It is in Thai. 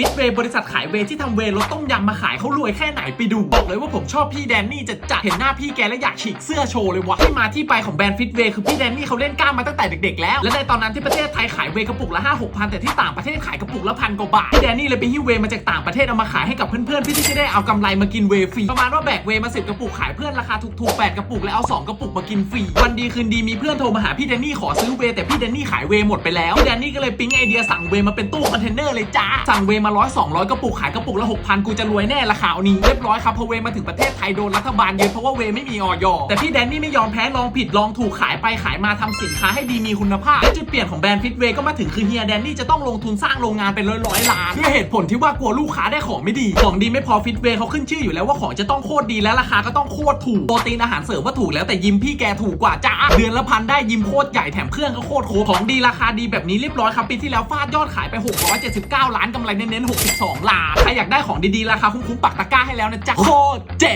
ฟิตเวย์บริษัทขายเวย์ที่ทำเวย์รสต้มยำมาขายเขารวยแค่ไหนไปดู บอกเลยว่าผมชอบพี่แดนนี่จะจัดเห็นหน้าพี่แกแล้วอยากฉีกเสื้อโชว์เลยวะที่มาที่ไปของแบรนด์ฟิตเวย์คือพี่แดนนี่เขาเล่นกล้ามมาตั้งแต่เด็กๆแล้ว และในตอนนั้นที่ประเทศไทยขายเวย์กระปุกละ5 6พันแต่ที่ต่างประเทศขายกระปุกละพันกว่าบาทพี่แดนนี่เลยไปฮิ้วเวย์มาจากต่างประเทศเอามาขายให้กับเพื่อนๆพื่ที่จะได้เอากำไรมากินเวย์ฟรีประมาณว่าแบกเวย์มาสิบกระปุกขายเพื่อนราคาถูกๆแปดกระปุกแล้วเอาสองกระปุกมากินฟรีวันดีคืนดีมีเพื่อนโทรมาหาพี่แดนนี่ขอซื้อเวย์แต่พี่แดนนี่ขายเวย์หมดไปแล้วพี่แดนนี่ก็เลยปิ๊งไอเดียสั่งเวย์มาเป็นตู้คอนเทนเนอร์เลยจ้าสั่งเวย์มาร้อยสองร้อยกระปุกขายกระปุกละหกพันกูจะรวยแน่ละข่าวนี้เรียบร้อยครับพอเวมาถึงประเทศไทยโดนรัฐบาลยึดเพราะว่าเวไม่มีออยอแต่พี่แดนนี่ไม่ยอมแพ้ลองผิดลองถูกขายไปขายมาทำสินค้าให้ดีมีคุณภาพและจุดเปลี่ยนของแบรนด์ฟิตเวก็มาถึงคือเฮียแดนนี่จะต้องลงทุนสร้างโรงงานเป็นร้อยร้อยล้านด้วยเหตุผลที่ว่ากลัวลูกค้าได้ของไม่ดีของดีไม่พอฟิตเวเขาขึ้นชื่ออยู่แล้วว่าของจะต้องโคตรดีและราคาก็ต้องโคตรถูกโปรตีนอาหารเสริมว่าถูกแล้วแต่ยิมพี่แกถูกกว่าจ้าเดือนละพันได้ยิมโคตรใหญ่แถมเครื่องก็โคตรโคของดีราคาดีแบบนี้เรียบร้อยครับปีที่แล้วฟาดยอดขายไป 679 ล้านกำไรเน้นน62ล้านใครอยากได้ของดีๆ ราคาคุ้มๆ ปักตะกร้าให้แล้วนะจ๊ะ โคตรเจ๋